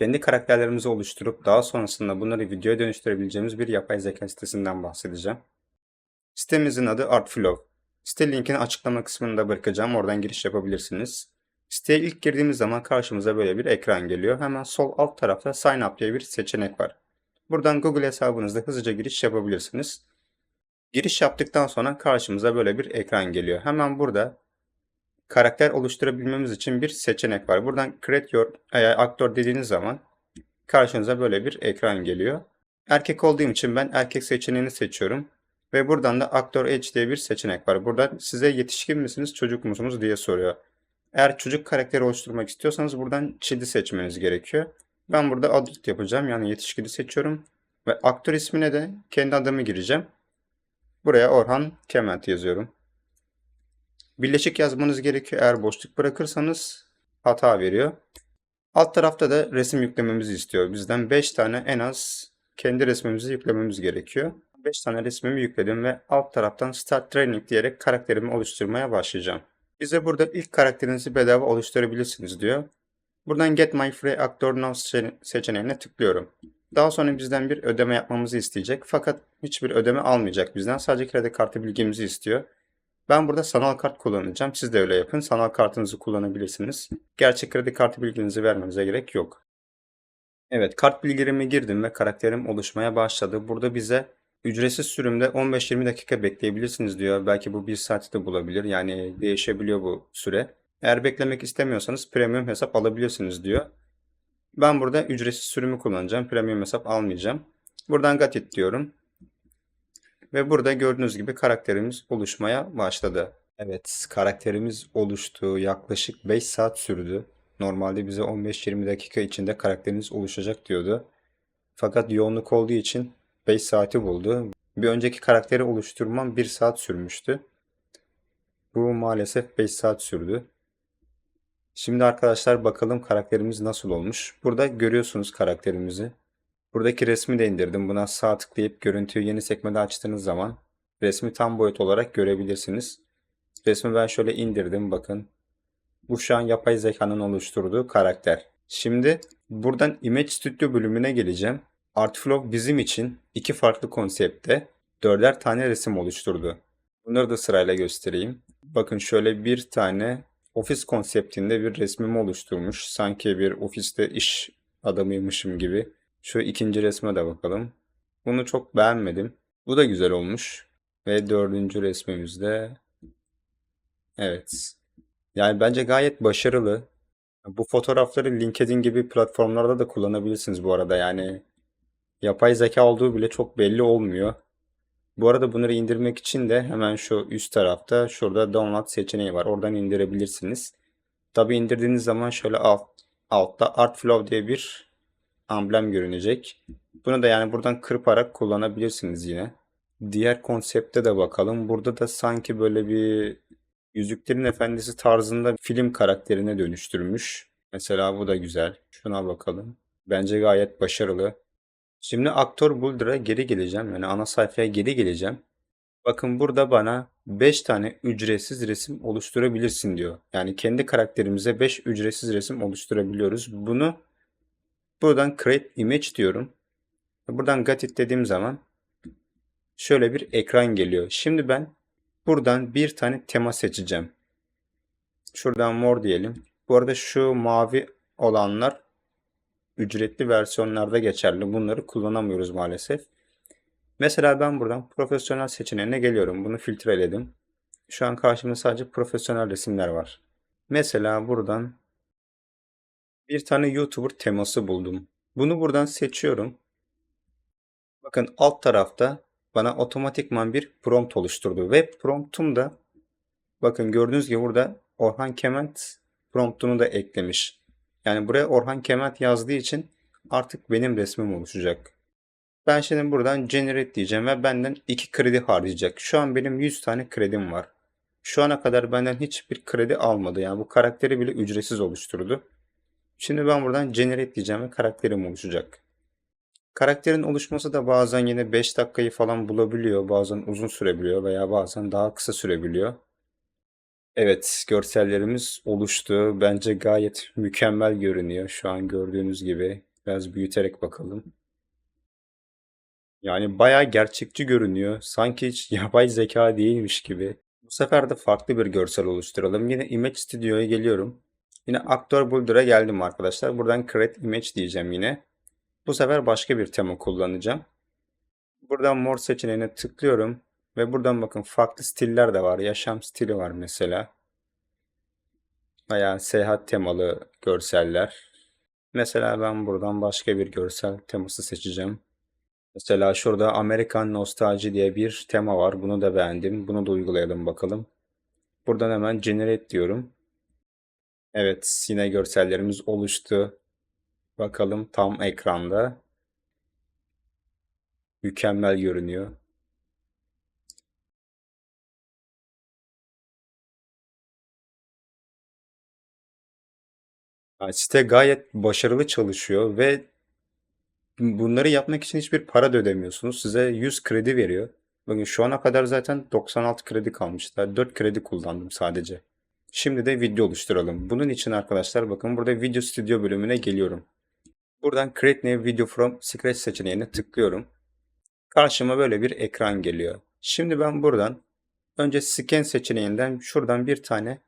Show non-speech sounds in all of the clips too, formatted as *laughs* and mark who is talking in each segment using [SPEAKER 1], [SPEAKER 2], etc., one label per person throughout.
[SPEAKER 1] Kendi karakterlerimizi oluşturup daha sonrasında bunları videoya dönüştürebileceğimiz bir yapay zeka sitesinden bahsedeceğim. Sitemizin adı Artflow. Site linkini açıklama kısmında bırakacağım. Oradan giriş yapabilirsiniz. Siteye ilk girdiğimiz zaman karşımıza böyle bir ekran geliyor. Hemen sol alt tarafta Sign Up diye bir seçenek var. Buradan Google hesabınızda hızlıca giriş yapabilirsiniz. Giriş yaptıktan sonra karşımıza böyle bir ekran geliyor. Hemen burada karakter oluşturabilmemiz için bir seçenek var. Buradan Create Your AI Actor dediğiniz zaman karşınıza böyle bir ekran geliyor. Erkek olduğum için ben erkek seçeneğini seçiyorum. Ve buradan da Actor Age diye bir seçenek var. Burada size yetişkin misiniz, çocuk musunuz diye soruyor. Eğer çocuk karakteri oluşturmak istiyorsanız buradan Child'i seçmeniz gerekiyor. Ben burada adult yapacağım. Yani yetişkini seçiyorum. Ve aktör ismine de kendi adımı gireceğim. Buraya Orhan Kement yazıyorum. Birleşik yazmanız gerekiyor. Eğer boşluk bırakırsanız hata veriyor. Alt tarafta da resim yüklememizi istiyor. Bizden 5 tane en az kendi resmimizi yüklememiz gerekiyor. 5 tane resmimi yükledim ve alt taraftan Start Training diyerek karakterimi oluşturmaya başlayacağım. Bize burada ilk karakterinizi bedava oluşturabilirsiniz diyor. Buradan Get My Free Actor Now seçene- seçeneğine tıklıyorum. Daha sonra bizden bir ödeme yapmamızı isteyecek fakat hiçbir ödeme almayacak bizden. Sadece kredi kartı bilgimizi istiyor. Ben burada sanal kart kullanacağım. Siz de öyle yapın. Sanal kartınızı kullanabilirsiniz. Gerçek kredi kartı bilginizi vermenize gerek yok. Evet, kart bilgilerimi girdim ve karakterim oluşmaya başladı. Burada bize ücretsiz sürümde 15-20 dakika bekleyebilirsiniz diyor. Belki bu bir saati de bulabilir. Yani değişebiliyor bu süre. Eğer beklemek istemiyorsanız premium hesap alabilirsiniz diyor. Ben burada ücretsiz sürümü kullanacağım. Premium hesap almayacağım. Buradan Got It diyorum. Ve burada gördüğünüz gibi karakterimiz oluşmaya başladı. Evet, karakterimiz oluştu. Yaklaşık 5 saat sürdü. Normalde bize 15-20 dakika içinde karakteriniz oluşacak diyordu. Fakat yoğunluk olduğu için 5 saati buldu. Bir önceki karakteri oluşturmam 1 saat sürmüştü. Bu maalesef 5 saat sürdü. Şimdi arkadaşlar bakalım karakterimiz nasıl olmuş. Burada görüyorsunuz karakterimizi. Buradaki resmi de indirdim. Buna sağ tıklayıp görüntüyü yeni sekmede açtığınız zaman resmi tam boyut olarak görebilirsiniz. Resmi ben şöyle indirdim bakın. Bu şu an yapay zekanın oluşturduğu karakter. Şimdi buradan Image Studio bölümüne geleceğim. Artflow bizim için iki farklı konsepte dörder tane resim oluşturdu. Bunları da sırayla göstereyim. Bakın şöyle bir tane ofis konseptinde bir resmimi oluşturmuş. Sanki bir ofiste iş adamıymışım gibi. Şu ikinci resme de bakalım. Bunu çok beğenmedim. Bu da güzel olmuş. Ve dördüncü resmimizde evet. Yani bence gayet başarılı. Bu fotoğrafları LinkedIn gibi platformlarda da kullanabilirsiniz bu arada. Yani yapay zeka olduğu bile çok belli olmuyor. Bu arada bunları indirmek için de hemen şu üst tarafta şurada download seçeneği var. Oradan indirebilirsiniz. Tabi indirdiğiniz zaman şöyle alt, altta Artflow diye bir amblem görünecek. Bunu da yani buradan kırparak kullanabilirsiniz yine. Diğer konsepte de bakalım. Burada da sanki böyle bir Yüzüklerin Efendisi tarzında film karakterine dönüştürmüş. Mesela bu da güzel. Şuna bakalım. Bence gayet başarılı. Şimdi Aktör Builder'a geri geleceğim. Yani ana sayfaya geri geleceğim. Bakın burada bana 5 tane ücretsiz resim oluşturabilirsin diyor. Yani kendi karakterimize 5 ücretsiz resim oluşturabiliyoruz. Bunu buradan Create Image diyorum. Buradan Got It dediğim zaman şöyle bir ekran geliyor. Şimdi ben buradan bir tane tema seçeceğim. Şuradan mor diyelim. Bu arada şu mavi olanlar ücretli versiyonlarda geçerli. Bunları kullanamıyoruz maalesef. Mesela ben buradan profesyonel seçeneğine geliyorum. Bunu filtreledim. Şu an karşımda sadece profesyonel resimler var. Mesela buradan bir tane YouTuber teması buldum. Bunu buradan seçiyorum. Bakın alt tarafta bana otomatikman bir prompt oluşturdu. Ve promptum da bakın gördüğünüz gibi burada Orhan Kement promptunu da eklemiş. Yani buraya Orhan Kement yazdığı için artık benim resmim oluşacak. Ben şimdi buradan generate diyeceğim ve benden 2 kredi harcayacak. Şu an benim 100 tane kredim var. Şu ana kadar benden hiçbir kredi almadı. Yani bu karakteri bile ücretsiz oluşturdu. Şimdi ben buradan generate diyeceğim ve karakterim oluşacak. Karakterin oluşması da bazen yine 5 dakikayı falan bulabiliyor. Bazen uzun sürebiliyor veya bazen daha kısa sürebiliyor. Evet, görsellerimiz oluştu. Bence gayet mükemmel görünüyor şu an gördüğünüz gibi. Biraz büyüterek bakalım. Yani bayağı gerçekçi görünüyor. Sanki hiç *laughs* yapay zeka değilmiş gibi. Bu sefer de farklı bir görsel oluşturalım. Yine Image Studio'ya geliyorum. Yine Aktör Builder'a geldim arkadaşlar. Buradan Create Image diyeceğim yine. Bu sefer başka bir tema kullanacağım. Buradan mor seçeneğine tıklıyorum. Ve buradan bakın farklı stiller de var. Yaşam stili var mesela. Bayağı seyahat temalı görseller. Mesela ben buradan başka bir görsel teması seçeceğim. Mesela şurada Amerikan Nostalji diye bir tema var. Bunu da beğendim. Bunu da uygulayalım bakalım. Buradan hemen Generate diyorum. Evet, yine görsellerimiz oluştu. Bakalım tam ekranda. Mükemmel görünüyor. Site gayet başarılı çalışıyor ve bunları yapmak için hiçbir para da ödemiyorsunuz. Size 100 kredi veriyor. Bakın şu ana kadar zaten 96 kredi kalmışlar. 4 kredi kullandım sadece. Şimdi de video oluşturalım. Bunun için arkadaşlar bakın burada Video Studio bölümüne geliyorum. Buradan Create New Video from Scratch seçeneğine tıklıyorum. Karşıma böyle bir ekran geliyor. Şimdi ben buradan önce Scan seçeneğinden şuradan bir tane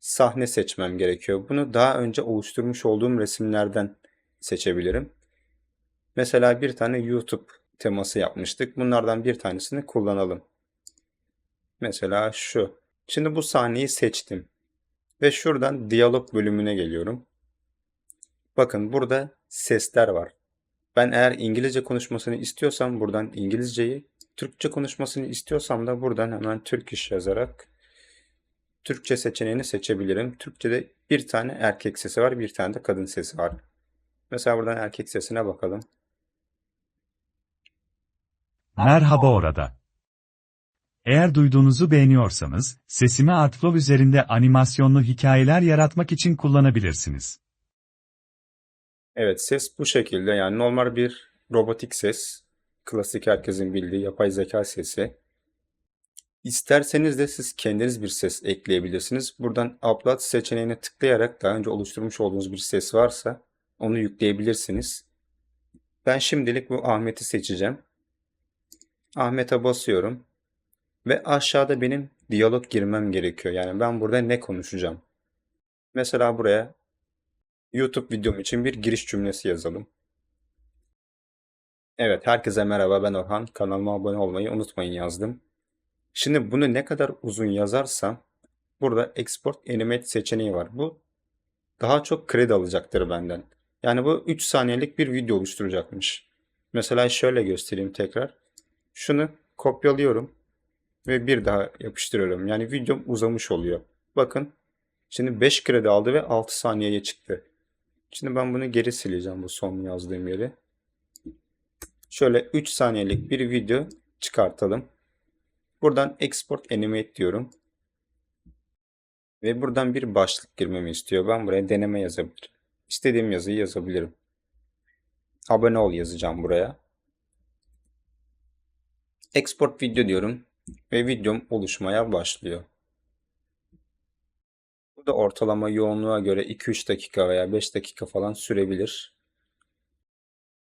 [SPEAKER 1] sahne seçmem gerekiyor. Bunu daha önce oluşturmuş olduğum resimlerden seçebilirim. Mesela bir tane YouTube teması yapmıştık. Bunlardan bir tanesini kullanalım. Mesela şu. Şimdi bu sahneyi seçtim. Ve şuradan diyalog bölümüne geliyorum. Bakın burada sesler var. Ben eğer İngilizce konuşmasını istiyorsam buradan İngilizceyi, Türkçe konuşmasını istiyorsam da buradan hemen Turkish yazarak Türkçe seçeneğini seçebilirim. Türkçe'de bir tane erkek sesi var, bir tane de kadın sesi var. Mesela buradan erkek sesine bakalım.
[SPEAKER 2] Merhaba orada. Eğer duyduğunuzu beğeniyorsanız, sesimi Artflow üzerinde animasyonlu hikayeler yaratmak için kullanabilirsiniz.
[SPEAKER 1] Evet, ses bu şekilde. Yani normal bir robotik ses. Klasik herkesin bildiği yapay zeka sesi. İsterseniz de siz kendiniz bir ses ekleyebilirsiniz. Buradan Upload seçeneğine tıklayarak daha önce oluşturmuş olduğunuz bir ses varsa onu yükleyebilirsiniz. Ben şimdilik bu Ahmet'i seçeceğim. Ahmet'e basıyorum. Ve aşağıda benim diyalog girmem gerekiyor. Yani ben burada ne konuşacağım? Mesela buraya YouTube videom için bir giriş cümlesi yazalım. Evet, herkese merhaba ben Orhan. Kanalıma abone olmayı unutmayın yazdım. Şimdi bunu ne kadar uzun yazarsam burada Export Animate seçeneği var. Bu daha çok kredi alacaktır benden. Yani bu 3 saniyelik bir video oluşturacakmış. Mesela şöyle göstereyim tekrar. Şunu kopyalıyorum ve bir daha yapıştırıyorum. Yani videom uzamış oluyor. Bakın şimdi 5 kredi aldı ve 6 saniyeye çıktı. Şimdi ben bunu geri sileceğim bu son yazdığım yeri. Şöyle 3 saniyelik bir video çıkartalım. Buradan Export Animate diyorum. Ve buradan bir başlık girmemi istiyor. Ben buraya deneme yazabilirim. İstediğim yazıyı yazabilirim. Abone ol yazacağım buraya. Export video diyorum ve videom oluşmaya başlıyor. Bu da ortalama yoğunluğa göre 2-3 dakika veya 5 dakika falan sürebilir.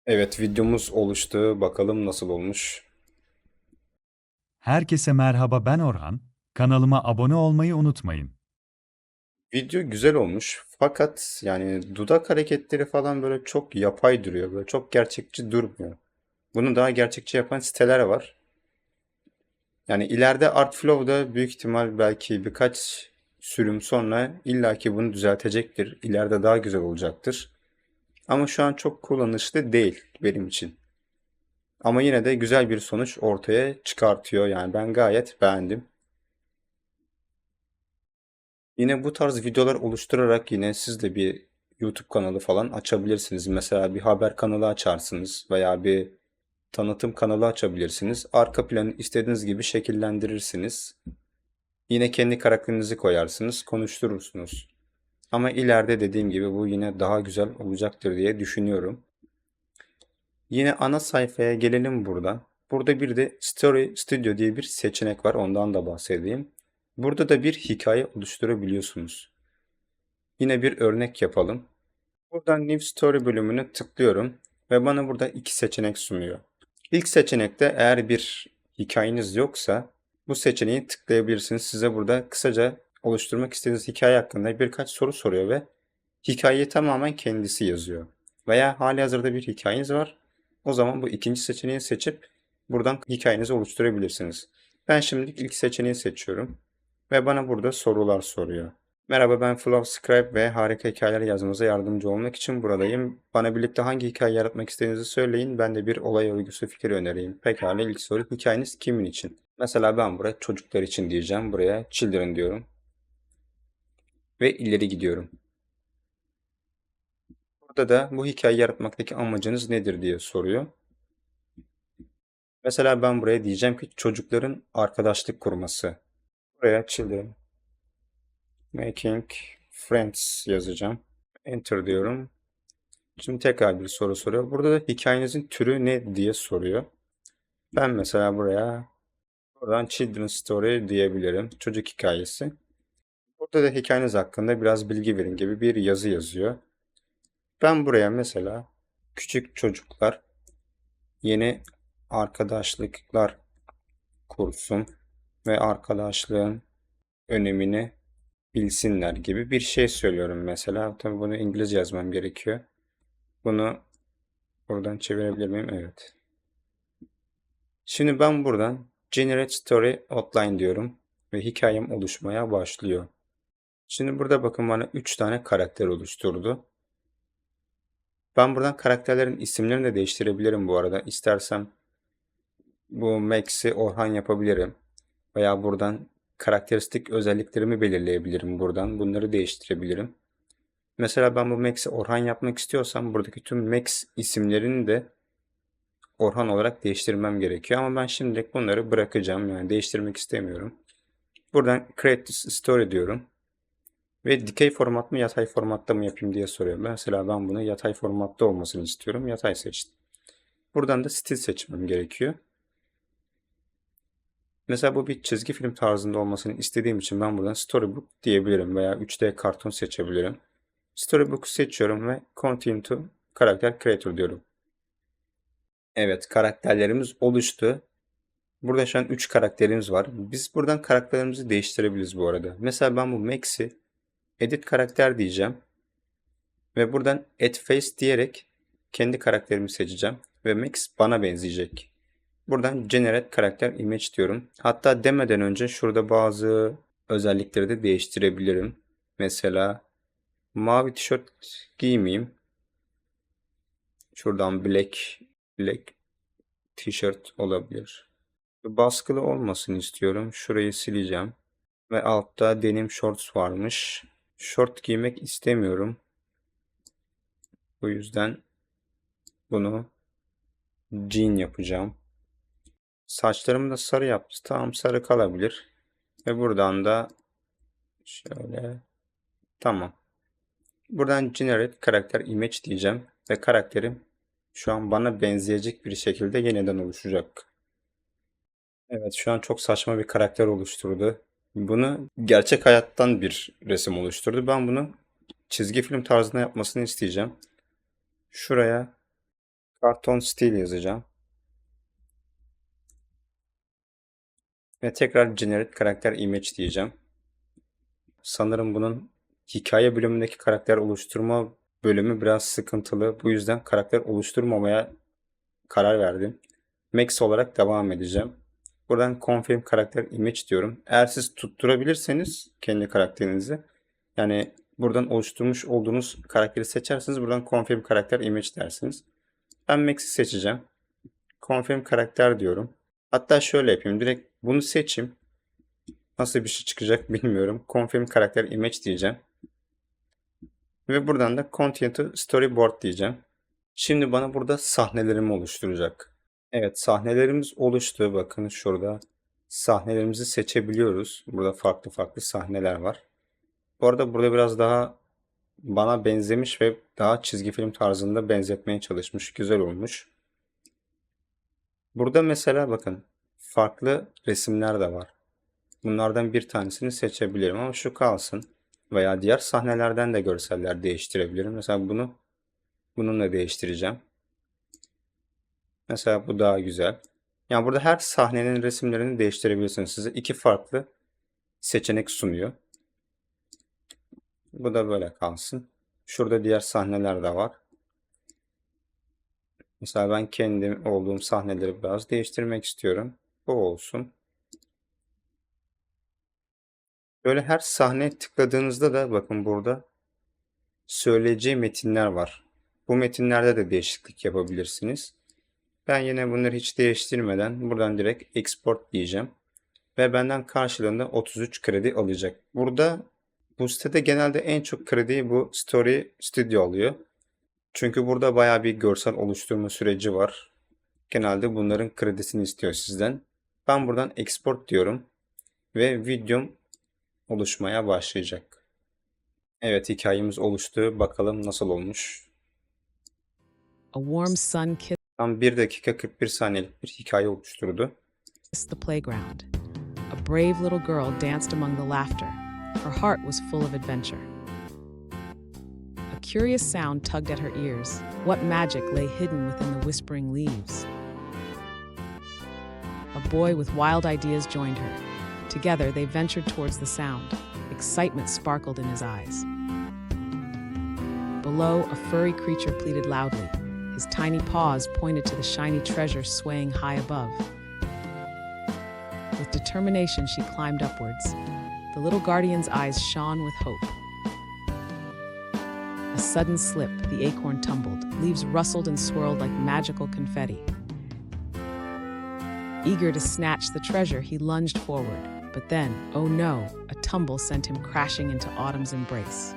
[SPEAKER 1] Evet videomuz oluştu. Bakalım nasıl olmuş.
[SPEAKER 2] Herkese merhaba ben Orhan. Kanalıma abone olmayı unutmayın.
[SPEAKER 1] Video güzel olmuş fakat yani dudak hareketleri falan böyle çok yapay duruyor. Böyle çok gerçekçi durmuyor. Bunu daha gerçekçi yapan siteler var. Yani ileride Artflow'da büyük ihtimal belki birkaç sürüm sonra illaki bunu düzeltecektir. İleride daha güzel olacaktır. Ama şu an çok kullanışlı değil benim için. Ama yine de güzel bir sonuç ortaya çıkartıyor. Yani ben gayet beğendim. Yine bu tarz videolar oluşturarak yine siz de bir YouTube kanalı falan açabilirsiniz. Mesela bir haber kanalı açarsınız veya bir tanıtım kanalı açabilirsiniz. Arka planı istediğiniz gibi şekillendirirsiniz. Yine kendi karakterinizi koyarsınız, konuşturursunuz. Ama ileride dediğim gibi bu yine daha güzel olacaktır diye düşünüyorum. Yine ana sayfaya gelelim buradan. Burada bir de Story Studio diye bir seçenek var. Ondan da bahsedeyim. Burada da bir hikaye oluşturabiliyorsunuz. Yine bir örnek yapalım. Buradan New Story bölümüne tıklıyorum ve bana burada iki seçenek sunuyor. İlk seçenekte eğer bir hikayeniz yoksa bu seçeneği tıklayabilirsiniz. Size burada kısaca oluşturmak istediğiniz hikaye hakkında birkaç soru soruyor ve hikayeyi tamamen kendisi yazıyor. Veya hali hazırda bir hikayeniz var. O zaman bu ikinci seçeneği seçip buradan hikayenizi oluşturabilirsiniz. Ben şimdilik ilk seçeneği seçiyorum ve bana burada sorular soruyor. Merhaba ben Flow Scribe ve harika hikayeler yazmanıza yardımcı olmak için buradayım. Bana birlikte hangi hikaye yaratmak istediğinizi söyleyin. Ben de bir olay örgüsü fikir önereyim. Pekala ilk soru hikayeniz kimin için? Mesela ben buraya çocuklar için diyeceğim. Buraya children diyorum. Ve ileri gidiyorum. Burada da bu hikayeyi yaratmaktaki amacınız nedir diye soruyor. Mesela ben buraya diyeceğim ki çocukların arkadaşlık kurması. Buraya children making friends yazacağım. Enter diyorum. Şimdi tekrar bir soru soruyor. Burada da hikayenizin türü ne diye soruyor. Ben mesela buraya buradan children's story diyebilirim. Çocuk hikayesi. Burada da hikayeniz hakkında biraz bilgi verin gibi bir yazı yazıyor. Ben buraya mesela küçük çocuklar yeni arkadaşlıklar kursun ve arkadaşlığın önemini bilsinler gibi bir şey söylüyorum mesela. Tabii bunu İngilizce yazmam gerekiyor. Bunu buradan çevirebilir miyim? Evet. Şimdi ben buradan Generate Story Outline diyorum ve hikayem oluşmaya başlıyor. Şimdi burada bakın bana 3 tane karakter oluşturdu. Ben buradan karakterlerin isimlerini de değiştirebilirim bu arada. İstersem bu Max'i Orhan yapabilirim. Veya buradan karakteristik özelliklerimi belirleyebilirim buradan. Bunları değiştirebilirim. Mesela ben bu Max'i Orhan yapmak istiyorsam buradaki tüm Max isimlerini de Orhan olarak değiştirmem gerekiyor. Ama ben şimdilik bunları bırakacağım. Yani değiştirmek istemiyorum. Buradan Create Story diyorum. Ve dikey format mı yatay formatta mı yapayım diye soruyor. Mesela ben bunu yatay formatta olmasını istiyorum. Yatay seçtim. Buradan da stil seçmem gerekiyor. Mesela bu bir çizgi film tarzında olmasını istediğim için ben buradan Storybook diyebilirim veya 3D karton seçebilirim. Storybook'u seçiyorum ve Continue to Character Creator diyorum. Evet karakterlerimiz oluştu. Burada şu an 3 karakterimiz var. Biz buradan karakterlerimizi değiştirebiliriz bu arada. Mesela ben bu Max'i Edit karakter diyeceğim. Ve buradan Add Face diyerek kendi karakterimi seçeceğim. Ve Max bana benzeyecek. Buradan Generate Karakter Image diyorum. Hatta demeden önce şurada bazı özellikleri de değiştirebilirim. Mesela mavi tişört giymeyeyim. Şuradan black black tişört olabilir. Baskılı olmasını istiyorum. Şurayı sileceğim. Ve altta denim shorts varmış. Short giymek istemiyorum. Bu yüzden bunu jean yapacağım. Saçlarımı da sarı yaptı. Tamam sarı kalabilir. Ve buradan da şöyle tamam. Buradan generate karakter image diyeceğim ve karakterim şu an bana benzeyecek bir şekilde yeniden oluşacak. Evet şu an çok saçma bir karakter oluşturdu. Bunu gerçek hayattan bir resim oluşturdu. Ben bunu çizgi film tarzında yapmasını isteyeceğim. Şuraya karton stil yazacağım. Ve tekrar generate karakter image diyeceğim. Sanırım bunun hikaye bölümündeki karakter oluşturma bölümü biraz sıkıntılı. Bu yüzden karakter oluşturmamaya karar verdim. Max olarak devam edeceğim. Buradan confirm karakter image diyorum. Eğer siz tutturabilirseniz kendi karakterinizi yani buradan oluşturmuş olduğunuz karakteri seçerseniz buradan confirm karakter image dersiniz. Ben Max'i seçeceğim. Confirm karakter diyorum. Hatta şöyle yapayım. Direkt bunu seçeyim. Nasıl bir şey çıkacak *laughs* bilmiyorum. Confirm karakter image diyeceğim. Ve buradan da continue to storyboard diyeceğim. Şimdi bana burada sahnelerimi oluşturacak. Evet sahnelerimiz oluştu. Bakın şurada sahnelerimizi seçebiliyoruz. Burada farklı farklı sahneler var. Bu arada burada biraz daha bana benzemiş ve daha çizgi film tarzında benzetmeye çalışmış. Güzel olmuş. Burada mesela bakın farklı resimler de var. Bunlardan bir tanesini seçebilirim ama şu kalsın. Veya diğer sahnelerden de görseller değiştirebilirim. Mesela bunu Bununla değiştireceğim. Mesela bu daha güzel. Yani burada her sahnenin resimlerini değiştirebilirsiniz. Size iki farklı seçenek sunuyor. Bu da böyle kalsın. Şurada diğer sahneler de var. Mesela ben kendim olduğum sahneleri biraz değiştirmek istiyorum. Bu olsun. Böyle her sahneye tıkladığınızda da bakın burada söyleyeceği metinler var. Bu metinlerde de değişiklik yapabilirsiniz. Ben yine bunları hiç değiştirmeden buradan direkt export diyeceğim. Ve benden karşılığında 33 kredi alacak. Burada bu sitede genelde en çok krediyi bu Story Studio alıyor. Çünkü burada bayağı bir görsel oluşturma süreci var. Genelde bunların kredisini istiyor sizden. Ben buradan export diyorum. Ve videom oluşmaya başlayacak. Evet hikayemiz oluştu. Bakalım nasıl olmuş.
[SPEAKER 3] A warm sun
[SPEAKER 1] Tam 1 dakika 41 saniyelik bir hikaye oluşturdu.
[SPEAKER 3] the playground. A brave little girl danced among the laughter. Her heart was full of adventure. A curious sound tugged at her ears. What magic lay hidden within the whispering leaves? Boy with wild ideas joined her. Together, they ventured towards the sound. Excitement sparkled in his eyes. Below, a furry creature pleaded loudly. His tiny paws pointed to the shiny treasure swaying high above. With determination, she climbed upwards. The little guardian's eyes shone with hope. A sudden slip, the acorn tumbled. Leaves rustled and swirled like magical confetti. Eager to snatch the treasure, he lunged forward. But then, oh no, a tumble sent him crashing into autumn's embrace.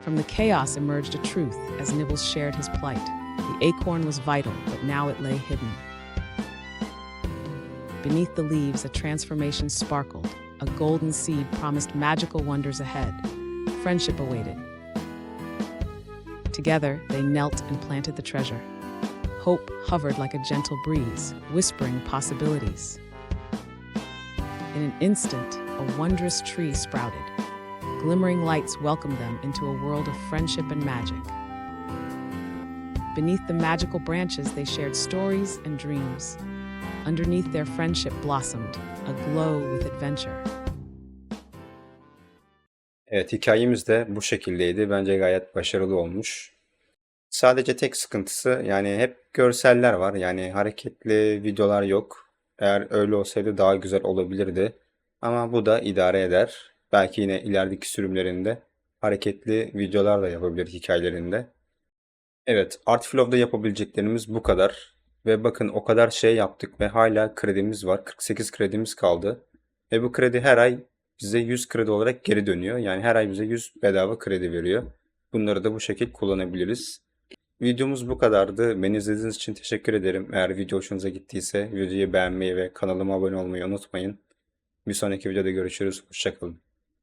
[SPEAKER 3] From the chaos emerged a truth as Nibbles shared his plight. The acorn was vital, but now it lay hidden. Beneath the leaves, a transformation sparkled. A golden seed promised magical wonders ahead. Friendship awaited. Together, they knelt and planted the treasure. Hope hovered like a gentle breeze, whispering possibilities. In an instant, a wondrous tree sprouted. Glimmering lights welcomed them into a world of friendship and magic. Beneath the magical branches, they shared stories and dreams. Underneath their friendship blossomed, aglow with adventure.
[SPEAKER 1] Evet hikayemiz de bu şekildeydi. Bence gayet başarılı olmuş. Sadece tek sıkıntısı yani hep görseller var. Yani hareketli videolar yok. Eğer öyle olsaydı daha güzel olabilirdi. Ama bu da idare eder. Belki yine ilerideki sürümlerinde hareketli videolar da yapabilir hikayelerinde. Evet, Artflow'da yapabileceklerimiz bu kadar. Ve bakın o kadar şey yaptık ve hala kredimiz var. 48 kredimiz kaldı. Ve bu kredi her ay bize 100 kredi olarak geri dönüyor. Yani her ay bize 100 bedava kredi veriyor. Bunları da bu şekilde kullanabiliriz. Videomuz bu kadardı. Beni izlediğiniz için teşekkür ederim. Eğer video hoşunuza gittiyse videoyu beğenmeyi ve kanalıma abone olmayı unutmayın. Bir sonraki videoda görüşürüz. Hoşçakalın.